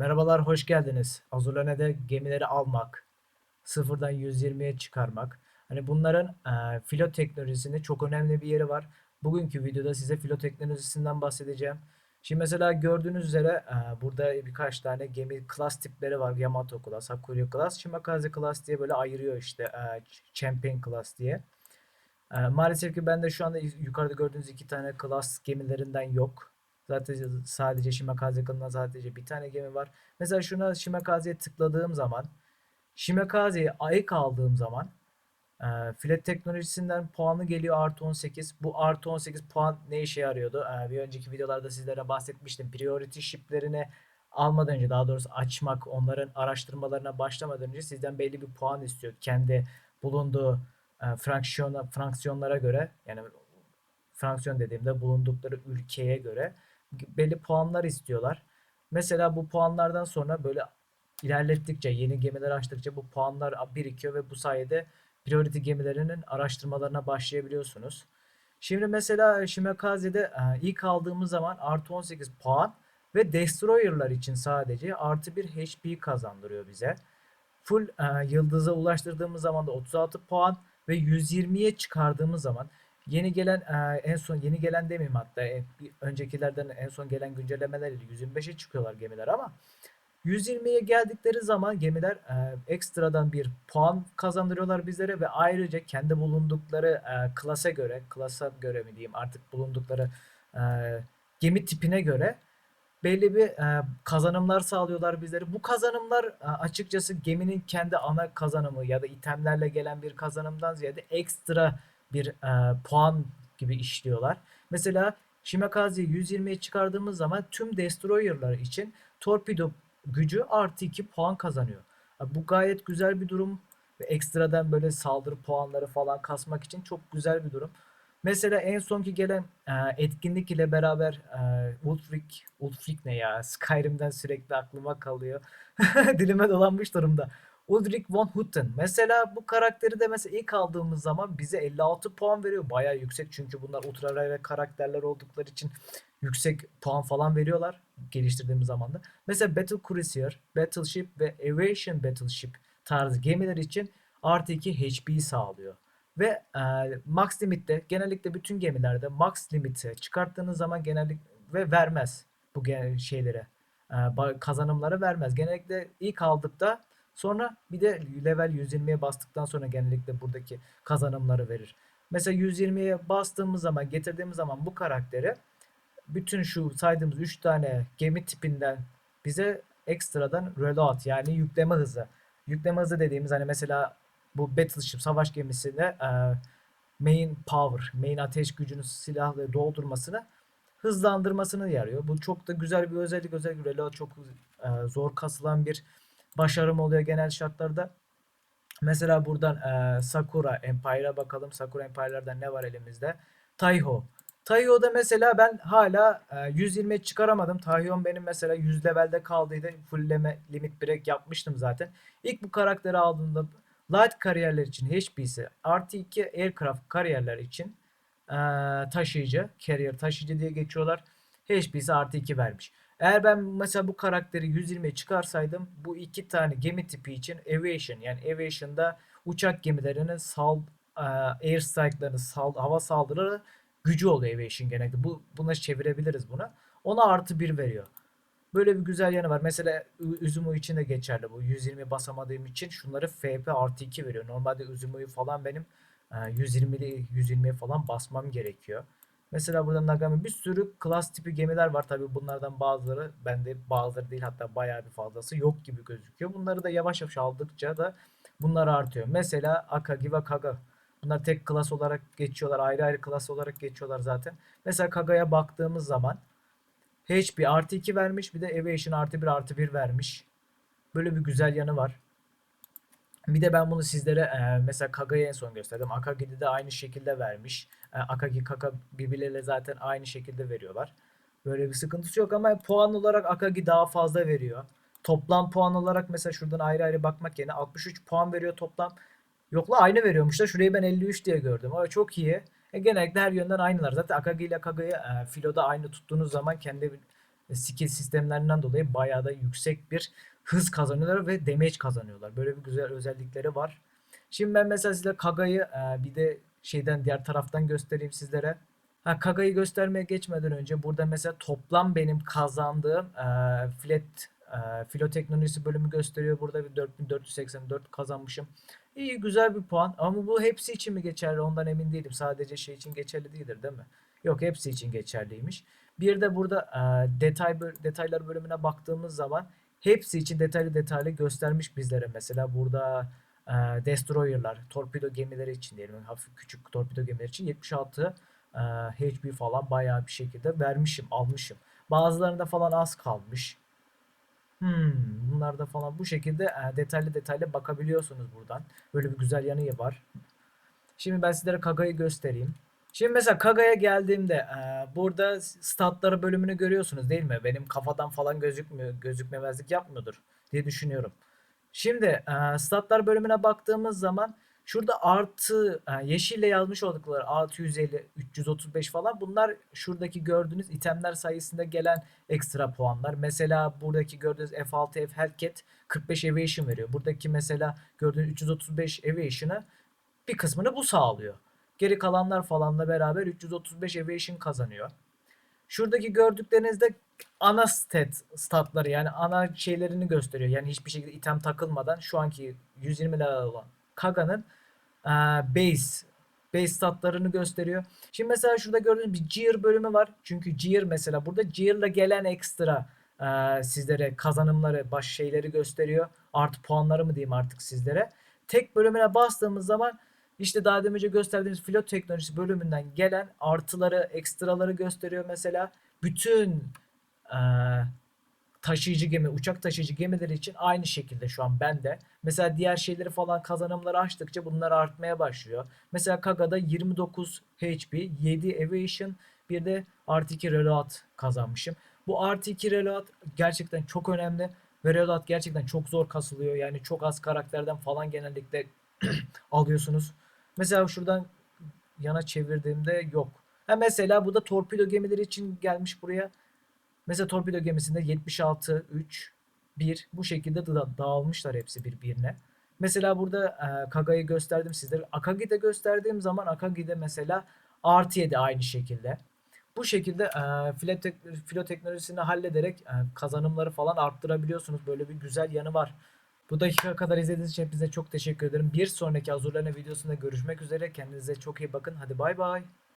Merhabalar, hoş geldiniz. Azulane'de gemileri almak, sıfırdan 120'ye çıkarmak. Hani bunların e, filo teknolojisinde çok önemli bir yeri var. Bugünkü videoda size filo teknolojisinden bahsedeceğim. Şimdi mesela gördüğünüz üzere e, burada birkaç tane gemi klas tipleri var. Yamato klas, Hakuryu klas, Shimakaze klas diye böyle ayırıyor işte e, Champion klas diye. E, maalesef ki ben de şu anda yukarıda gördüğünüz iki tane klas gemilerinden yok. Zaten sadece Shimakaze kanalında sadece bir tane gemi var. Mesela şuna Shimakaze'ye tıkladığım zaman Shimakaze'yi ayık aldığım zaman e, filet teknolojisinden puanı geliyor artı 18. Bu artı 18 puan ne işe yarıyordu? E, bir önceki videolarda sizlere bahsetmiştim. Priority ship'lerini almadan önce daha doğrusu açmak, onların araştırmalarına başlamadan önce sizden belli bir puan istiyor. Kendi bulunduğu e, fraksiyona, fraksiyonlara göre yani fraksiyon dediğimde bulundukları ülkeye göre belli puanlar istiyorlar. Mesela bu puanlardan sonra böyle ilerlettikçe, yeni gemiler açtıkça bu puanlar birikiyor ve bu sayede priority gemilerinin araştırmalarına başlayabiliyorsunuz. Şimdi mesela Shimakaze'de e, ilk aldığımız zaman artı 18 puan ve Destroyer'lar için sadece artı 1 HP kazandırıyor bize. Full e, yıldıza ulaştırdığımız zaman da 36 puan ve 120'ye çıkardığımız zaman Yeni gelen e, en son yeni gelen demeyeyim hatta e, öncekilerden en son gelen güncellemelerle 125'e çıkıyorlar gemiler ama 120'ye geldikleri zaman gemiler e, ekstradan bir puan kazandırıyorlar bizlere ve ayrıca kendi bulundukları e, klasa göre, klasa göre mi diyeyim artık bulundukları e, gemi tipine göre belli bir e, kazanımlar sağlıyorlar bizlere. Bu kazanımlar e, açıkçası geminin kendi ana kazanımı ya da itemlerle gelen bir kazanımdan ziyade ekstra bir e, puan gibi işliyorlar. Mesela Shimakaze'yi 120'ye çıkardığımız zaman tüm destroyer'lar için torpido gücü artı 2 puan kazanıyor. Bu gayet güzel bir durum ve ekstradan böyle saldırı puanları falan kasmak için çok güzel bir durum. Mesela en sonki gelen e, etkinlik ile beraber e, Ulfric, Ulfric ne ya? Skyrim'den sürekli aklıma kalıyor. Dilime dolanmış durumda. Ulrich von Hutten. Mesela bu karakteri de mesela ilk aldığımız zaman bize 56 puan veriyor. Bayağı yüksek çünkü bunlar ultra rare karakterler oldukları için yüksek puan falan veriyorlar geliştirdiğimiz zaman da. Mesela Battle Cruiser, Battleship ve Aviation Battleship tarzı gemiler için artı 2 HP sağlıyor. Ve e, max limitte genellikle bütün gemilerde max limiti çıkarttığınız zaman genellikle ve vermez bu şeylere e, kazanımları vermez. Genellikle ilk aldıkta Sonra bir de level 120'ye bastıktan sonra genellikle buradaki kazanımları verir. Mesela 120'ye bastığımız zaman getirdiğimiz zaman bu karakteri bütün şu saydığımız 3 tane gemi tipinden bize ekstradan reload yani yükleme hızı. Yükleme hızı dediğimiz hani mesela bu Battleship savaş gemisinde e, main power, main ateş gücünü silahla doldurmasını hızlandırmasını yarıyor. Bu çok da güzel bir özellik. Özellikle reload çok e, zor kasılan bir başarım oluyor genel şartlarda. Mesela buradan e, Sakura Empire'a bakalım. Sakura Empire'lardan ne var elimizde? Taiho. Taiho'da mesela ben hala e, 120'ye çıkaramadım. Taiho'm benim mesela 100 levelde kaldıydı. Fullleme limit break yapmıştım zaten. İlk bu karakteri aldığımda light kariyerler için HP'si artı 2 aircraft kariyerler için e, taşıyıcı, carrier taşıyıcı diye geçiyorlar. HP'si artı 2 vermiş. Eğer ben mesela bu karakteri 120'ye çıkarsaydım bu iki tane gemi tipi için aviation yani aviation'da uçak gemilerinin sal e, air strike'larını sal, hava saldırıları gücü oluyor aviation genellikle. Bu buna çevirebiliriz bunu. Ona artı bir veriyor. Böyle bir güzel yanı var. Mesela Üzümü için de geçerli bu. 120 basamadığım için şunları FP artı 2 veriyor. Normalde Üzümü'yü falan benim 120'li 120'ye falan basmam gerekiyor. Mesela burada Nagami bir sürü klas tipi gemiler var. Tabi bunlardan bazıları bende bazıları değil hatta bayağı bir fazlası yok gibi gözüküyor. Bunları da yavaş yavaş aldıkça da bunlar artıyor. Mesela Akagi ve Kaga. Bunlar tek klas olarak geçiyorlar. Ayrı ayrı klas olarak geçiyorlar zaten. Mesela Kaga'ya baktığımız zaman HP artı 2 vermiş. Bir de Aviation artı 1 artı 1 vermiş. Böyle bir güzel yanı var. Bir de ben bunu sizlere e, mesela Kaga'yı en son gösterdim. Akagi'de de aynı şekilde vermiş. E, Akagi, Kaka birbirleriyle zaten aynı şekilde veriyorlar. Böyle bir sıkıntısı yok ama puan olarak Akagi daha fazla veriyor. Toplam puan olarak mesela şuradan ayrı ayrı bakmak yerine 63 puan veriyor toplam. Yokla aynı veriyormuş da şurayı ben 53 diye gördüm. Ama çok iyi. E, genellikle her yönden aynılar. Zaten Akagi ile Kaga'yı e, filoda aynı tuttuğunuz zaman kendi skill sistemlerinden dolayı bayağı da yüksek bir hız kazanıyorlar ve damage kazanıyorlar. Böyle bir güzel özellikleri var. Şimdi ben mesela size Kaga'yı e, bir de şeyden diğer taraftan göstereyim sizlere. Ha, Kaga'yı göstermeye geçmeden önce burada mesela toplam benim kazandığım e, flat e, filo teknolojisi bölümü gösteriyor. Burada bir 4484 kazanmışım. İyi güzel bir puan ama bu hepsi için mi geçerli ondan emin değilim. Sadece şey için geçerli değildir değil mi? Yok hepsi için geçerliymiş. Bir de burada e, detay detaylar bölümüne baktığımız zaman hepsi için detaylı detaylı göstermiş bizlere. Mesela burada e, destroyer'lar, torpido gemileri için diyelim hafif küçük torpido gemileri için 76 e, HP falan bayağı bir şekilde vermişim, almışım. Bazılarında falan az kalmış. Hmm, bunlarda falan bu şekilde e, detaylı detaylı bakabiliyorsunuz buradan. Böyle bir güzel yanı var. Şimdi ben sizlere Kaga'yı göstereyim. Şimdi mesela Kaga'ya geldiğimde e, burada statları bölümünü görüyorsunuz değil mi? Benim kafadan falan gözükmüyor, gözükmemezlik yapmıyordur diye düşünüyorum. Şimdi e, statlar bölümüne baktığımız zaman şurada artı e, yeşille yazmış oldukları 650, 335 falan bunlar şuradaki gördüğünüz itemler sayesinde gelen ekstra puanlar. Mesela buradaki gördüğünüz F6 F Hellcat 45 Evasion veriyor. Buradaki mesela gördüğünüz 335 Evasion'ı bir kısmını bu sağlıyor. Geri kalanlar falanla beraber 335 Evasion kazanıyor. Şuradaki gördüklerinizde ana stat statları yani ana şeylerini gösteriyor. Yani hiçbir şekilde item takılmadan şu anki 120 level olan Kaga'nın eee, base base statlarını gösteriyor. Şimdi mesela şurada gördüğünüz bir Gear bölümü var. Çünkü Gear mesela burada Gear'la gelen ekstra eee, sizlere kazanımları, baş şeyleri gösteriyor. Artı puanları mı diyeyim artık sizlere. Tek bölümüne bastığımız zaman işte daha demin önce gösterdiğimiz pilot teknolojisi bölümünden gelen artıları, ekstraları gösteriyor mesela. Bütün eee, taşıyıcı gemi, uçak taşıyıcı gemileri için aynı şekilde şu an bende. Mesela diğer şeyleri falan kazanımları açtıkça bunlar artmaya başlıyor. Mesela Kaga'da 29 HP, 7 Aviation, bir de artı 2 Reload kazanmışım. Bu artı 2 Reload gerçekten çok önemli ve Reload gerçekten çok zor kasılıyor. Yani çok az karakterden falan genellikle alıyorsunuz. Mesela şuradan yana çevirdiğimde yok. Ha mesela bu da torpido gemileri için gelmiş buraya. Mesela torpido gemisinde 76, 3, 1 bu şekilde da dağılmışlar hepsi birbirine. Mesela burada e, Kaga'yı gösterdim sizlere. Akagi'de gösterdiğim zaman Akagi'de mesela artı 7 aynı şekilde. Bu şekilde e, filo, tek- filo teknolojisini hallederek e, kazanımları falan arttırabiliyorsunuz. Böyle bir güzel yanı var. Bu dakika kadar izlediğiniz için hepinize çok teşekkür ederim. Bir sonraki Azurlane videosunda görüşmek üzere. Kendinize çok iyi bakın. Hadi bay bay.